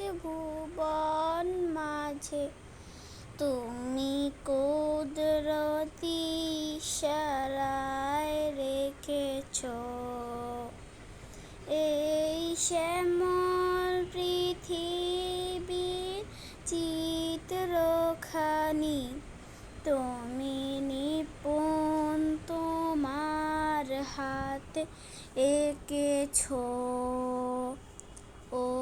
ভুবন মাঝে, তুমি কুদরতি সারায় রেখেছ। এই শ্যামল পৃথিবীর চিত্রখানি, তুমি নিপুণ তোমার হাতে এঁকেছ। ও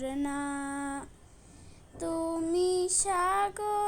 ঝর্ণা। তুমি সাগরের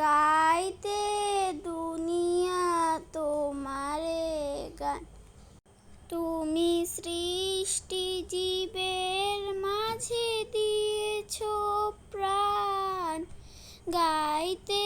গাইতে দুনিয়া তোমারে গান। তুমি সৃষ্টি জীবের মাঝে দিয়েছ প্রাণ। গাইতে